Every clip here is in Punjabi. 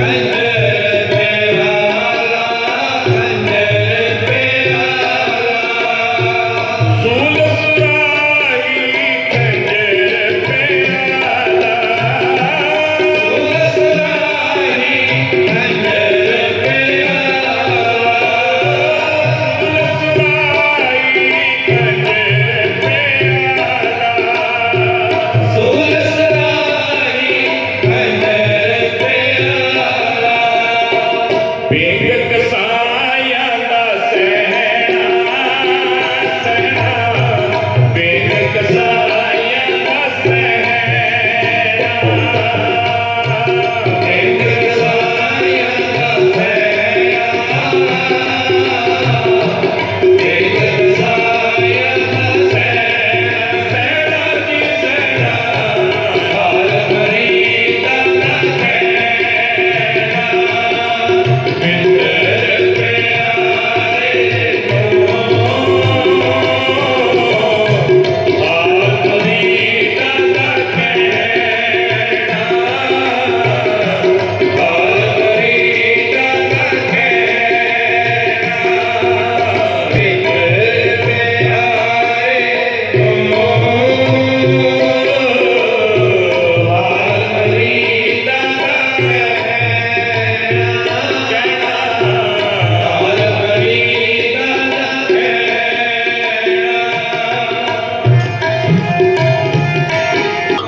Right?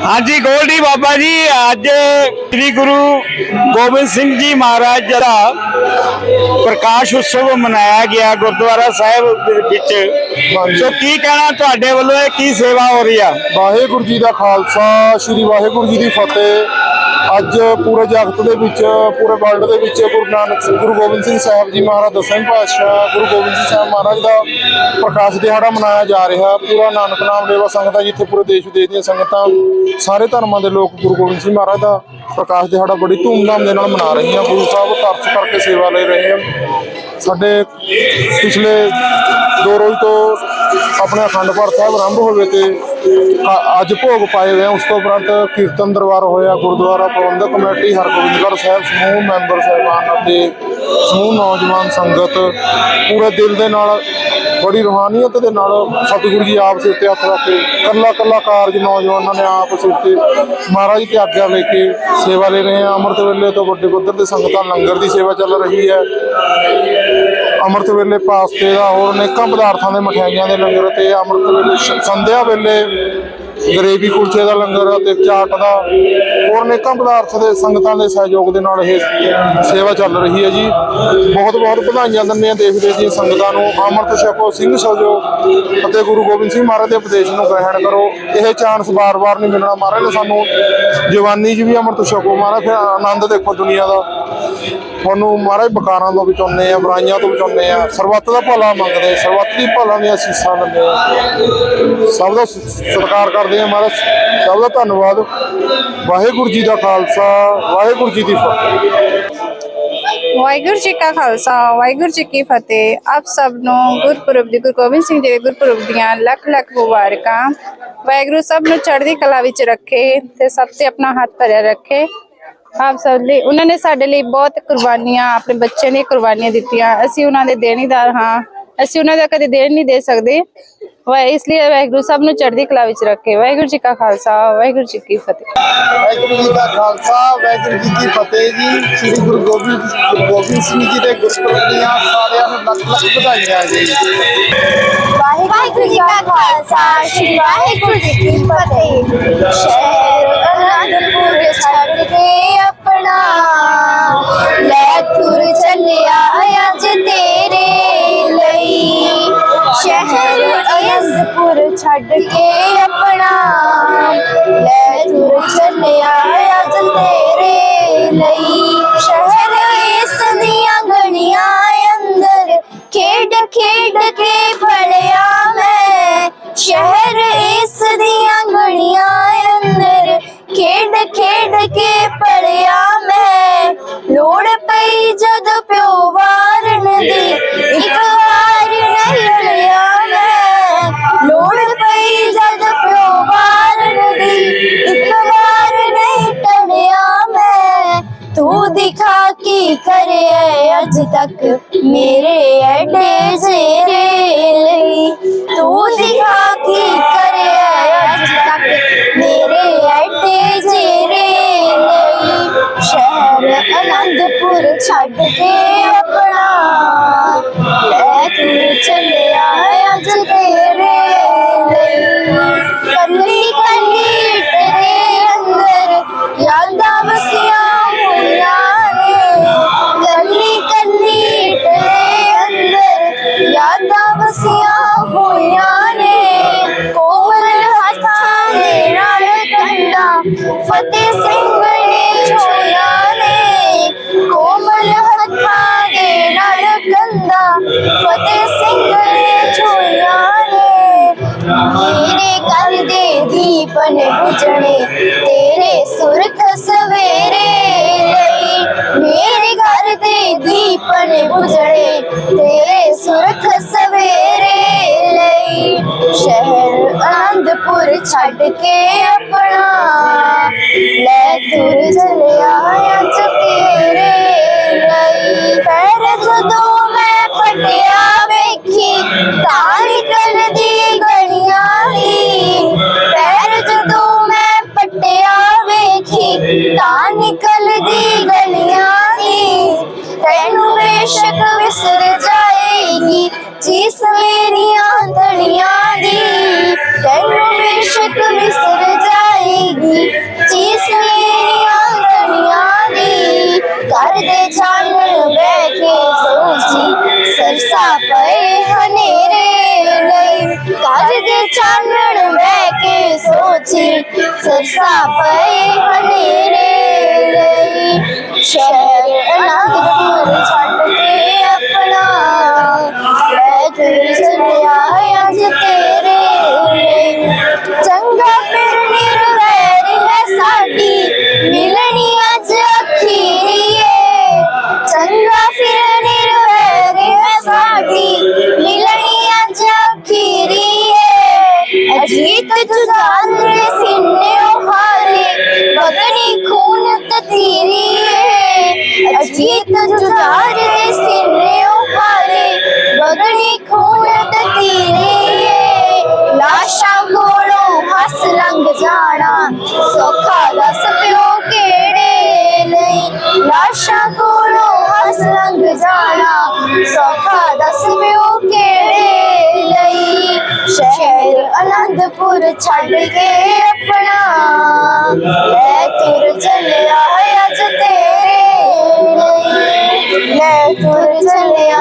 ਹਾਂਜੀ ਗੋਲਡੀ ਬਾਬਾ ਜੀ ਅੱਜ ਸ੍ਰੀ ਗੁਰੂ ਗੋਬਿੰਦ ਸਿੰਘ ਜੀ ਮਹਾਰਾਜ ਦਾ ਪ੍ਰਕਾਸ਼ ਉਤਸਵ ਮਨਾਇਆ ਗਿਆ ਗੁਰਦੁਆਰਾ ਸਾਹਿਬ ਦੇ ਵਿੱਚ। ਸੋ ਕੀ ਕਹਿਣਾ ਤੁਹਾਡੇ ਵੱਲੋਂ ਇਹ ਕੀ ਸੇਵਾ ਹੋ ਰਹੀ ਆ? ਵਾਹਿਗੁਰੂ ਜੀ ਦਾ ਖਾਲਸਾ ਸ੍ਰੀ ਵਾਹਿਗੁਰੂ ਜੀ ਦੀ ਫਤਿਹ। ਅੱਜ ਪੂਰੇ ਜਗਤ ਦੇ ਵਿੱਚ, ਪੂਰੇ ਵਰਲਡ ਦੇ ਵਿੱਚ ਗੁਰੂ ਨਾਨਕ ਗੁਰੂ ਗੋਬਿੰਦ ਸਿੰਘ ਸਾਹਿਬ ਜੀ ਮਹਾਰਾਜ ਦਸਵੇਂ ਪਾਤਸ਼ਾਹ, ਗੁਰੂ ਗੋਬਿੰਦ ਸਿੰਘ ਸਾਹਿਬ ਮਹਾਰਾਜ ਦਾ ਪ੍ਰਕਾਸ਼ ਦਿਹਾੜਾ ਮਨਾਇਆ ਜਾ ਰਿਹਾ। ਪੂਰਾ ਨਾਨਕ ਨਾਮ ਲੇਵਾ ਸੰਗਤਾਂ ਜਿੱਥੇ ਪੂਰੇ ਦੇਸ਼ ਵਿਦੇਸ਼ ਦੀਆਂ ਸੰਗਤਾਂ, ਸਾਰੇ ਧਰਮਾਂ ਦੇ ਲੋਕ ਗੁਰੂ ਗੋਬਿੰਦ ਸਿੰਘ ਮਹਾਰਾਜ ਦਾ ਪ੍ਰਕਾਸ਼ ਦਿਹਾੜਾ ਬੜੀ ਧੂਮਧਾਮ ਦੇ ਨਾਲ ਮਨਾ ਰਹੀਆਂ। ਗੁਰੂ ਸਾਹਿਬ ਤਰਸ ਕਰਕੇ ਸੇਵਾ ਲੈ ਰਹੇ ਹਨ। ਸਾਡੇ ਪਿਛਲੇ ਦੋ ਰੋਜ਼ ਤੋਂ ਆਪਣੇ ਅਖੰਡ ਪਾਠ ਸਾਹਿਬ ਆਰੰਭ ਹੋਵੇ ਤੇ ਅੱਜ ਭੋਗ ਪਾਏ ਹੋਏ ਆ। ਉਸ ਤੋਂ ਉਪਰੰਤ ਕੀਰਤਨ ਦਰਬਾਰ ਹੋਇਆ, ਗੁਰਦੁਆਰਾ ਪ੍ਰਬੰਧਕ ਕਮੇਟੀ, ਹਰਗੋਬਿੰਦਗੜ੍ਹ ਸਾਹਿਬ, ਸਮੂਹ ਮੈਂਬਰ ਸਾਹਿਬਾਨ ਅਤੇ ਸਮੂਹ ਨੌਜਵਾਨ ਸੰਗਤ। ਪੂਰੇ ਦਿਲ ਦੇ ਨਾਲ ਬੜੀ ਰੂਹਾਨੀਅਤ ਦੇ ਨਾਲ ਸਤਿਗੁਰੂ ਜੀ ਆਪ ਸਿਰ ਤੇ ਹੱਥ ਰੱਖ ਕੇ ਕੱਲਾ ਕੱਲਾ ਕਾਰਜ ਨੌਜਵਾਨਾਂ ਨੇ ਆਪ ਸਿਰ ਤੇ ਮਹਾਰਾਜ ਦੀ ਆਗਿਆ ਲੈ ਕੇ ਸੇਵਾ ਲੈ ਰਹੇ ਆ ਅੰਮ੍ਰਿਤ ਵੇਲੇ ਤੋਂ ਵੱਡੇ ਪੱਧਰ ਤੇ ਸੰਗਤਾਂ ਲੰਗਰ ਦੀ ਸੇਵਾ ਚੱਲ ਰਹੀ ਹੈ। ਅੰਮ੍ਰਿਤ ਵੇਲੇ ਪਾਸਤੇ ਦਾ ਹੋਰ ਅਨੇਕਾਂ ਪਦਾਰਥਾਂ ਦੇ ਮਠਿਆਈਆਂ ਦੇ ਲੰਗਰ ਤੇ ਅੰਮ੍ਰਿਤ ਵੇਲੇ ਸੰਧਿਆ ਵੇਲੇ ਗਰੇਵੀ ਕੁਲਚੇ ਦਾ ਲੰਗਰ ਅਤੇ ਚਾਟ ਦਾ। ਹੋਰ ਅਨੇਕਾਂ ਪਦਾਰਥ ਦੇ ਸੰਗਤਾਂ ਦੇ ਸਹਿਯੋਗ ਦੇ ਨਾਲ ਇਹ ਸੇਵਾ ਚੱਲ ਰਹੀ ਹੈ ਜੀ। ਬਹੁਤ ਬਹੁਤ ਵਧਾਈਆਂ ਦਿੰਦੇ ਹਾਂ ਦੇਸ਼ ਵਿਦੇਸ਼ ਜੀ ਸੰਗਤਾਂ ਨੂੰ। ਅੰਮ੍ਰਿਤ ਛਕੋ, ਸਿੰਘ ਸਜੋ ਅਤੇ ਗੁਰੂ ਗੋਬਿੰਦ ਸਿੰਘ ਮਹਾਰਾਜ ਦੇ ਉਪਦੇਸ਼ ਨੂੰ ਗ੍ਰਹਿਣ ਕਰੋ। ਇਹ ਚਾਂਸ ਵਾਰ ਵਾਰ ਨਹੀਂ ਮਿਲਣਾ। ਮਹਾਰਾਜ ਨੇ ਸਾਨੂੰ ਜਵਾਨੀ 'ਚ ਵੀ ਅੰਮ੍ਰਿਤ ਛਕੋ। ਮਹਾਰਾਜ ਫਿਰ ਆਨੰਦ ਦੇਖੋ ਦੁਨੀਆ ਦਾ। ਤੁਹਾਨੂੰ ਮਹਾਰਾਜ ਬਕਾਰਾਂ ਤੋਂ ਬਚਾਉਂਦੇ ਆ, ਬੁਰਾਈਆਂ ਤੋਂ ਬਚਾਉਂਦੇ ਆ। ਸਰਬੱਤ ਦਾ ਭਲਾ ਮੰਗਦੇ, ਸਰਬੱਤ ਦੀ ਭਲਾ ਦੀਆਂ ਅਸੀਸਾਂ ਦਿੰਦੇ ਆ। ਸਭ ਦਾ ਸਤਿਕਾਰ ਕਰਦੇ ਆ ਮਹਾਰਾਜ। ਸਭ ਦਾ ਧੰਨਵਾਦ। ਵਾਹਿਗੁਰੂ ਜੀ ਦਾ ਖਾਲਸਾ, ਵਾਹਿਗੁਰੂ ਜੀ ਦੀ ਫਤਿਹ। ਵਾਹਿਗੁਰੂ ਜੀ ਕਾ ਖਾਲਸਾ, ਵਾਹਿਗੁਰੂ ਜੀ ਕੀ ਫਤਿਹ। ਆਪ ਸਭ ਨੂੰ ਗੁਰਪੁਰਬ ਦੀ, ਗੁਰੂ ਗੋਬਿੰਦ ਸਿੰਘ ਜੀ ਦੇ ਗੁਰਪੁਰਬ ਦੀਆਂ ਲੱਖ ਲੱਖ ਮੁਬਾਰਕਾਂ। ਵਾਹਿਗੁਰੂ ਸਭ ਨੂੰ ਚੜ੍ਹਦੀ ਕਲਾ ਵਿੱਚ ਰੱਖੇ ਤੇ ਸਭ ਤੇ ਆਪਣਾ ਹੱਥ ਭਰਿਆ ਰੱਖੇ। ਆਪ ਸਭ ਲਈ ਉਹਨਾਂ ਨੇ ਸਾਡੇ ਲਈ ਬਹੁਤ ਕੁਰਬਾਨੀਆਂ ਆਪਣੇ ਬੱਚਿਆਂ ਦੀਆਂ ਕੁਰਬਾਨੀਆਂ ਦਿੱਤੀਆਂ। ਅਸੀਂ ਉਹਨਾਂ ਦੇ ਦੇਣੀਦਾਰ ਹਾਂ। ਅਸੀਂ ਉਹਨਾਂ ਦਾ ਕਦੇ ਦੇਣ ਨਹੀਂ ਦੇ ਸਕਦੇ। ਵਾ ਇਸ ਲਈ ਵਾਹਿਗੁਰੂ ਸਭ ਨੂੰ ਚੜ੍ਹਦੀ ਕਲਾ ਵਿੱਚ ਰੱਖੇ। ਵਾਹਿਗੁਰੂ ਜੀ ਕਾ ਖਾਲਸਾ ਵਾਹਿਗੁਰੂ ਜੀ ਕੀ ਫਤਿਹ। ਵਾਹਿਗੁਰੂ ਜੀ ਦਾ ਖਾਲਸਾ ਵਾਹਿਗੁਰੂ ਜੀ ਕੀ ਫਤਿਹ ਜੀ। ਸ੍ਰੀ ਗੁਰੂ ਗੋਬਿੰਦ ਗੁਰੂ ਗੋਬਿੰਦ ਸਿੰਘ ਜੀ ਦੇ ਗੁਰਪੁਰਬ ਦੀਆਂ ਸਾਰਿਆਂ ਨੂੰ ਲੱਖ ਲੱਖ ਵਧਾਈਆਂ ਜੀ। ਵਾਹਿਗੁਰੂ ਜੀ ਕਾ ਖਾਲਸਾ ਸ੍ਰੀ ਵਾਹਿਗੁਰੂ ਜੀ ਕੀ ਫਤਿਹ। ਛੱਡ ਕੇ ਆਪਣਾ ਲੈ ਤੁਰ ਚੱਲਿਆ ਅੱਜ ਤੇਰੇ ਲਈ। ਸ਼ਹਿਰ ਇਸ ਦੀਆਂ ਗਣੀਆਂ ਅੰਦਰ ਖੇਡ ਖੇਡ ਕੇ ਕੀ ਕਰਿਆ ਅੱਜ ਤੱਕ? ਮੇਰੇ ਐਡੇ ਜ਼ੇਰੇ ਲਈ ਤੂੰ ਦਿਖਾ ਕੀ ਕਰਿਆ ਅੱਜ ਤੱਕ? ਮੇਰੇ ਐਡੇ ਜ਼ੇਰੇ ਲਈ ਸ਼ਹਿਰ ਅਨੰਦਪੁਰ ਛੱਡ ਕੇ ਹੋਈਆਂ ਨੇ। ਕੋਮਲ ਹੱਥਾਂ ਦੇ ਨਾਲ ਕੰਡਾ ਫਤਿਹ ਸਿੰਘ ਨੇ ਛੋਇਆ ਨੇ। ਕੋਮਲ ਹੱਥਾਂ ਦੇ ਨਾਲ ਕੰਡਾ ਫਤਿਹ ਸਿੰਘ ਨੇ ਛੋਇਆ ਨੇ। ਦੇ ਦੀਪਨ ਬੁਝਣੇ, ਤੇਰੇ ਸੁਰਖ ਸਵੇਰੇ ਲਈ। ਮੇਰੇ ਘਰ ਦੇ ਦੀਪਨ ਬੁਝਣੇ, ਤੇਰੇ ਸੁਰਖ ਸਵੇਰੇ ਲਈ ਸ਼ਹਿਰ ਅਨੰਦਪੁਰ ਛੱਡ ਕੇ ਆਪਣਾ। ਲੈ ਤੁਰ ਚਲਿਆ ਅੱਜ ਤੇਰੇ ਲਈ ਪੈਰ ਜਦੋਂ ਮੈਂ ਪਟਿਆ ਵੇਖੀ, ਤਾਂ ਦੀ ਗਲੀਆਂ ਦੀ। ਪੈਰ ਜਦੋਂ ਮੈਂ ਪਟਿਆ ਵੇਖੀ, ਤਾਂ ਨਿਕਲਦੀ ਗਲੀਆਂ ਦੀ। ਤੈਨੂੰ ਬੇਸ਼ੱਕ ਵਿਸਰ ਜਾਏਗੀ, ਜਿਸ ਮੇਰੀਆਂ ਧੜੀਆਂ ਦੀ ਤੈਨੂੰ ਬੇਸ਼ੱਕ ਵਿਸਰ ਜਾਏਗੀ ਜਿਸ ਮੇਰੀਆਂ ਧੜੀਆਂ ਦੀ ਘਰ ਦੇ ਚਾਨਣ ਬਹਿ ਕੇ ਸੋਚੀ ਸਰਸਾ ਪਏ ਹਨੇਰੇ ਲਈ ਘਰ ਦੇ ਚਾਨਣ ਬਹਿ ਕੇ ਸੋਚੀ ਸਰਸਾ ਪਏ ਹਨੇਰੇ ਲਈ ਬਗਨੀ ਖੂਨ ਤਤੀਰੀ ਏ। ਲਾਸ਼ਾਂ ਕੋਲੋਂ ਹੱਸ ਲੰਘ ਜਾਣਾ, ਸੌਖਾ ਦੱਸ ਪਿਓ ਕਿਹੜੇ ਲਈ? ਲਾਸ਼ਾਂ ਕੋਲੋਂ ਹੱਸ ਲੰਘ ਜਾਣਾ, ਸੌਖਾ ਦੱਸ ਪਿਓ ਕਿਹੜੇ ਲਈ? ਸ਼ਹਿਰ ਅਨੰਦਪੁਰ ਛੱਡ ਕੇ ਆਪਣਾ। ਲੈ ਤੁਰ ਚੱਲਿਆ ਅੱਜ ਤੇਰੇ ਲਈ। ਲੈ ਤੁਰ ਚੱਲਿਆ